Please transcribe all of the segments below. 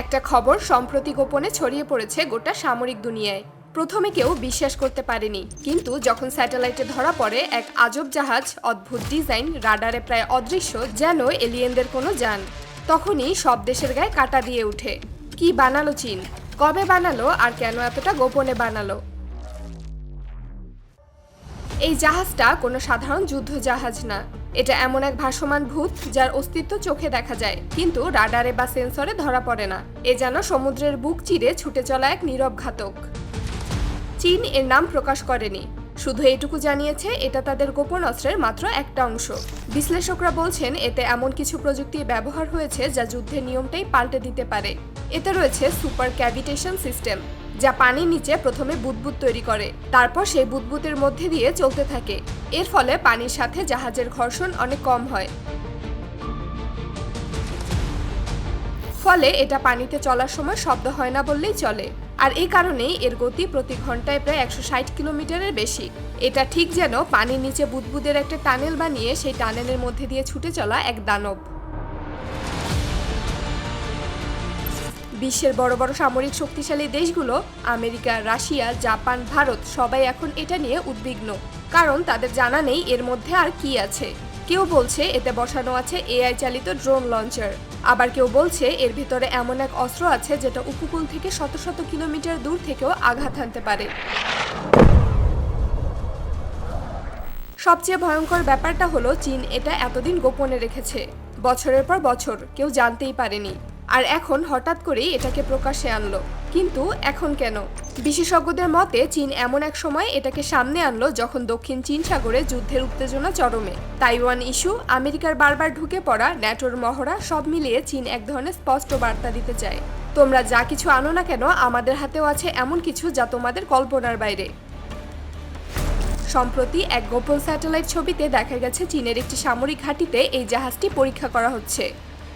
একটা খবর সম্প্রতি গোপনে ছড়িয়ে পড়েছে গোটা সামরিক দুনিয়ায়। প্রথমে কেউ বিশ্বাস করতে পারেনি। কিন্তু যখন স্যাটেলাইটে ধরা পড়ে, এক আজব জাহাজ অদ্ভুত ডিজাইন, রাডারে প্রায় অদৃশ্য, যেন এলিয়েনদের কোনো যান। তখনই সব দেশের গায়ে কাটা দিয়ে ওঠে কি বানালো চীন? কবে বানালো? আর কেন এতটা গোপনে বানালো? এই জাহাজটা কোনো সাধারণ যুদ্ধ জাহাজ না। এটা এমন এক ভাসমান ভূত যার অস্তিত্ব চোখে দেখা যায়, কিন্তু রাডারে বা সেন্সরে ধরা পড়ে না। এ যেন সমুদ্রের বুক চিরে ছুটে চলা এক নীরব ঘাতক। চীন এর নাম প্রকাশ করেনি। শুধু এটুকু জানিয়েছে, এটা তাদের গোপন অস্ত্রের মাত্র একটা অংশ। বিশ্লেষকরা বলছেন, এতে এমন কিছু প্রযুক্তি ব্যবহার হয়েছে যা যুদ্ধের নিয়মটাই পাল্টে দিতে পারে। এতে রয়েছে সুপার ক্যাভিটেশন সিস্টেম। যা পানির নিচে প্রথমে বুদবুদ তৈরি করে, তারপর সেই বুদবুদের মধ্যে দিয়ে চলতে থাকে। এর ফলে পানির সাথে জাহাজের ঘর্ষণ অনেক কম হয়। ফলে এটা পানিতে চলার সময় শব্দ হয় না বললেই চলে। আর এই কারণেই এর গতি প্রতি ঘন্টায় প্রায় একশো ষাট কিলোমিটারের বেশি। এটা ঠিক যেন পানির নিচে বুদবুদের একটা টানেল বানিয়ে সেই টানেলের মধ্যে দিয়ে ছুটে চলা এক দানব। বিশ্বের বড় বড় সামরিক শক্তিশালী দেশগুলো, আমেরিকা, রাশিয়া, জাপান, ভারত, সবাই এখন এটা নিয়ে উদ্বিগ্ন। কারণ তাদের জানা নেই এর মধ্যে আর কি আছে। কেউ বলছে এতে বসানো আছে এআই চালিত ড্রোন লঞ্চার। আবার কেউ বলছে এর ভিতরে এমন এক অস্ত্র আছে যেটা উপকূল থেকে শত শত কিলোমিটার দূর থেকেও আঘাত হানতে পারে। সবচেয়ে ভয়ঙ্কর ব্যাপারটা হলো চীন এটা এতদিন গোপনে রেখেছে। বছরের পর বছর কেউ জানতেই পারেনি। আর এখন হঠাৎ করেই এটাকে প্রকাশ্যে আনলো। কিন্তু এখন কেন? বিশেষজ্ঞদের মতে চীন এমন এক সময় এটাকে সামনে আনলো যখন দক্ষিণ চীন সাগরে যুদ্ধের উত্তেজনা চরমে। তাইওয়ান ইস্যু, আমেরিকার বারবার ঢুকে পড়া ন্যাটোর মহড়া সব মিলিয়ে চীন এক ধরনের স্পষ্ট বার্তা দিতে চায়। তোমরা যা কিছু আনো না কেন, আমাদের হাতেও আছে এমন কিছু যা তোমাদের কল্পনার বাইরে। সম্প্রতি এক গোপন স্যাটেলাইট ছবিতে দেখা গেছে চীনের একটি সামরিক ঘাঁটিতে এই জাহাজটি পরীক্ষা করা হচ্ছে।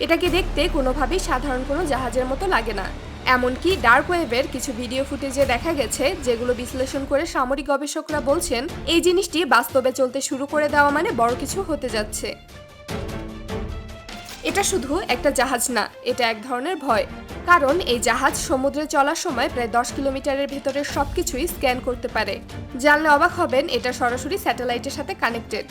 এটাকে দেখতে কোনোভাবেই সাধারণ কোনো জাহাজের মতো লাগে না। এমনকি ডার্ক ওয়েভের কিছু ভিডিও ফুটেজে দেখা গেছে, যেগুলো বিশ্লেষণ করে সামরিক গবেষকরা বলছেন, এই জিনিসটি বাস্তবে চলতে শুরু করে দেওয়া মানে বড় কিছু হতে যাচ্ছে। এটা শুধু একটা জাহাজ না, এটা এক ধরনের ভয়। কারণ এই জাহাজ সমুদ্রে চলার সময় প্রায় দশ কিলোমিটারের ভেতরের সবকিছুই স্ক্যান করতে পারে। জানলে অবাক হবেন, এটা সরাসরি স্যাটেলাইটের সাথে কানেক্টেড।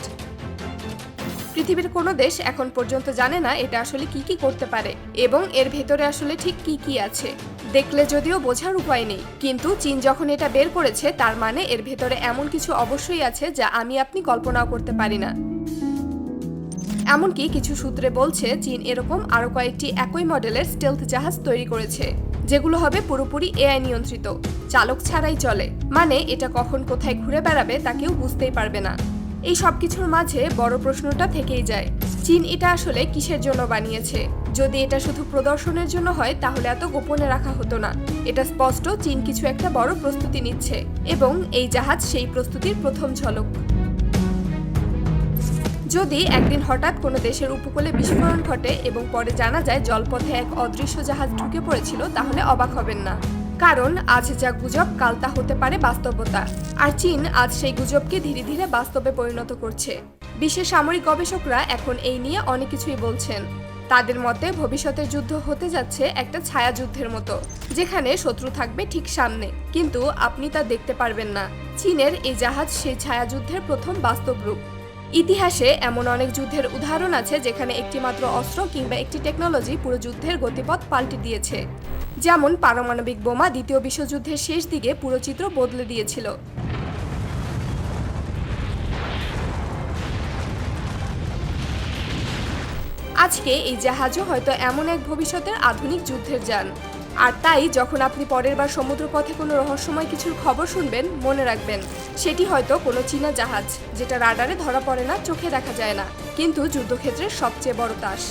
পৃথিবীর কোনো দেশ এখন পর্যন্ত জানে না এটা আসলে কি কি করতে পারে এবং এর ভেতরে আসলে ঠিক কি কি আছে। দেখলে যদিও বোঝার উপায় নেই, কিন্তু চীন যখন এটা বের করেছে, তার মানে এর ভেতরে এমন কিছু অবশ্যই আছে যা আমি আপনি কল্পনাও করতে পারি না। এমনকি কিছু সূত্রে বলছে, চীন এরকম আরও কয়েকটি একই মডেলের স্টেলথ জাহাজ তৈরি করেছে, যেগুলো হবে পুরোপুরি এআই নিয়ন্ত্রিত, চালক ছাড়াই চলে। মানে এটা কখন কোথায় ঘুরে বেড়াবে তা কেউ বুঝতেই পারবে না। এই সব কিছুর মাঝে বড় প্রশ্নটা থেকেই যায়। চীন এটা আসলে কিসের জন্য বানিয়েছে? যদি এটা শুধু প্রদর্শনের জন্য হয়, তাহলে এত গোপনে রাখা হতো না। এটা স্পষ্ট চীন কিছু একটা বড় প্রস্তুতি নিচ্ছে এবং এই জাহাজ সেই প্রস্তুতির প্রথম ঝলক। যদি একদিন হঠাৎ কোনো দেশের উপকূলে বিস্ফোরণ ঘটে এবং পরে জানা যায় জলপথে এক অদৃশ্য জাহাজ ঢুকে পড়েছিল, তাহলে অবাক হবেন না। কারণ আজ যা গুজব, কাল তা হতে পারে বাস্তবতা। আর চীন আজ সেই গুজবকে ধীরে ধীরে বাস্তবে পরিণত করছে। বিশ্বের সামরিক গবেষকরা এখন এই নিয়ে অনেক কিছুই বলছেন। তাদের মতে ভবিষ্যতের যুদ্ধ হতে যাচ্ছে একটা ছায়া যুদ্ধের মতো, যেখানে শত্রু থাকবে ঠিক সামনে। কিন্তু আপনি তা দেখতে পারবেন না। চীনের এই জাহাজ সেই ছায়া যুদ্ধের প্রথম বাস্তব রূপ। ইতিহাসে এমন অনেক যুদ্ধের উদাহরণ আছে যেখানে একটি মাত্র অস্ত্র কিংবা একটি টেকনোলজি পুরো যুদ্ধের গতিপথ পাল্টে দিয়েছে। যেমন পারমাণবিক বোমা দ্বিতীয় বিশ্বযুদ্ধের শেষ দিকে পুরো চিত্র বদলে দিয়েছিল। আজকে এই জাহাজও হয়তো এমন এক ভবিষ্যতের আধুনিক যুদ্ধের যান। আর তাই যখন আপনি পরের বার সমুদ্রপথে কোনো রহস্যময় কিছুর খবর শুনবেন, মনে রাখবেন, সেটি হয়তো কোনো চীনা জাহাজ, যেটা রাডারে ধরা পড়ে না, চোখে দেখা যায় না, কিন্তু যুদ্ধক্ষেত্রের সবচেয়ে বড় তাস।